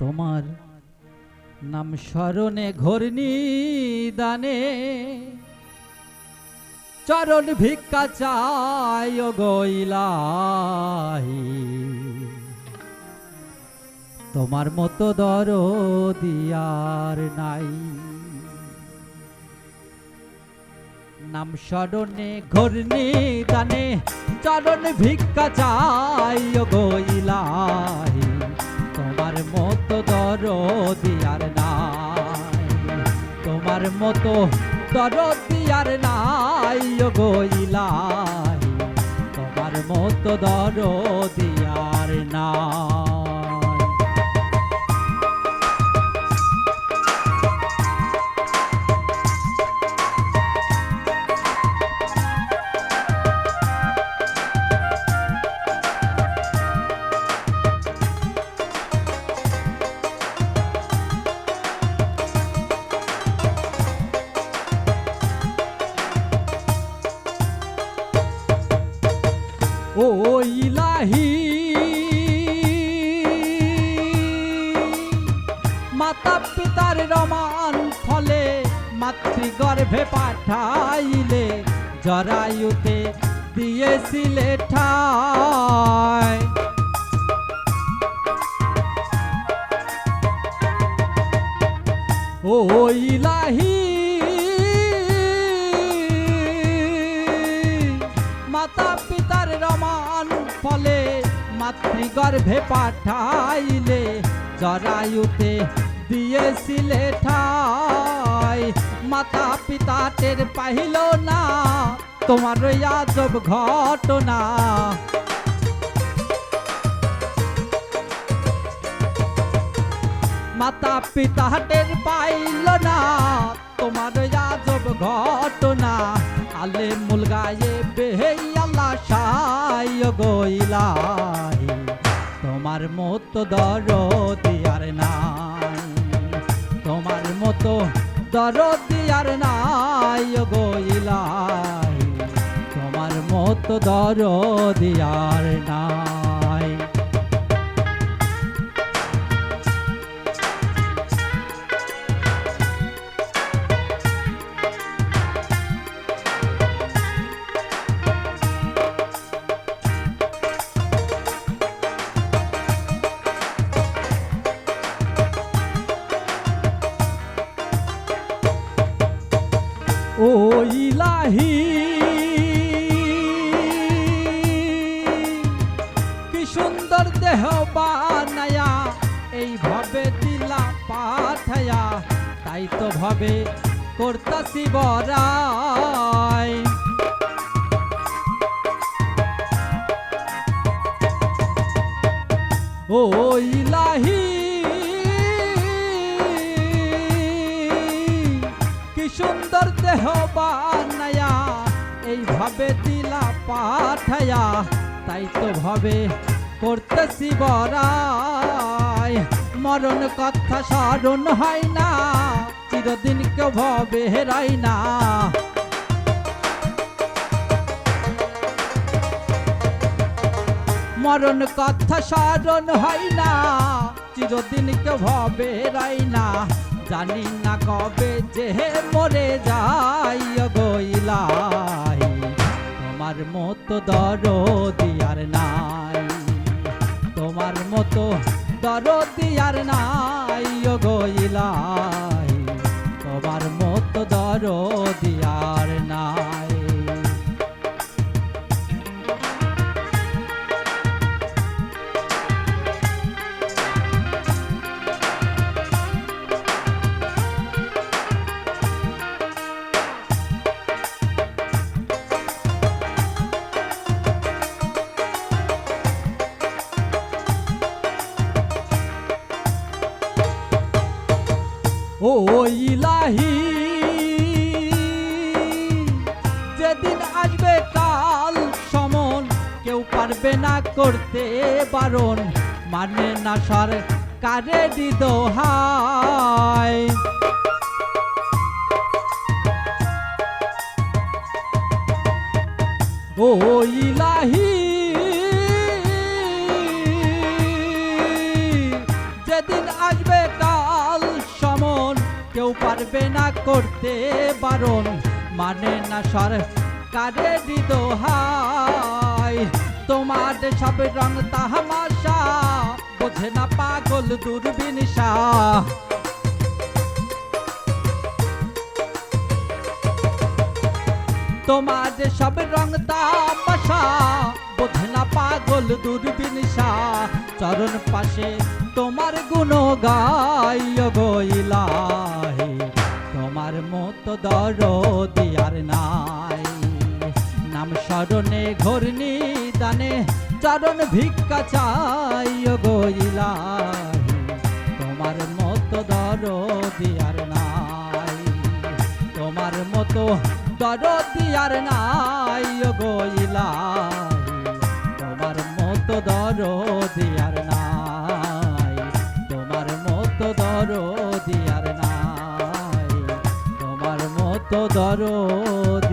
তোমার নাম স্মরণে ঘূর্ণি দানে। চরণ ভিক্ষা চায় গইলাই তোমার মতো দর দিয়ার নাই। নাম স্মরণে ঘূর্ণি দানে, চরণ ভিক্ষা চাই গইলাই মতো দরদি আর নাই। তোমার মতো দরদি আর নাই গইলাই তোমার মতো দরদি আর নাই। ও ইলাহি। মাতা পিতার রমান ফলে মাতৃগর্ভে পাঠাইলে জরায়ুতে দিয়েছিলে ঠায় ও ইলাহি। ফলে মাতৃগর্ভে পাঠাইলে, জরায়ুতে দিয়েছিলে ঠাই। মাতা পিতা টের পাইল না, তোমার আজব ঘটনা। মাতা পিতা টের পাইল না, তোমার আজব ঘটনা। আলে মুল গায়ে বেহেই আল্লাহ তোমার মতো দরদি আর নাই। তোমার মতো দরদি আর নাই গইলাই, তোমার মতো দরদি আর নাই। তাই তো ভাবে করতাছি বরাই ও ইলাহি কি সুন্দর দেহ বানায়া, এইভাবে দিলা পাঠায়া, তাই তো ভাবে করতেছি বরাই মরণ কথা স্মরণ হয় না, চিরদিন কেউ ভবে হেরাই না। মরণ কথা স্মরণ হয় না, চিরদিন কেউ ভবে রাই না। জানি না কবে যে মরে যাই গইলাই তোমার মতো দর দিয়ার নাই। তোমার মতো দর দিয়ার নাই গইলাই ও ইলাহি যেদিন আসবে কাল সমন, কেউ পারবে না করতে বারণ মানে না সর কারে দোহাই ও ইলাহি পারবে না করতে বারণ। মানে না সরকারের দোহাই তোমার সব রং তাহামাশা বোঝে না পাগল দূরবিনসা তোমার সব রং তামাশা, বোঝে না পাগল দূরবিনসা চরণ পাশে তোমার গুণ গাই গইলাই তোমার মতো দর দিয়ার নাই। নাম স্মরণে ঘূর্ণি দানে চরণ ভিক্ষা চাই গইলাই তোমার মতো দর দিয়ার নাই। তোমার মতো দরদি আর নাই গইলাই তোমার মতো দরদি আর মতো দরদি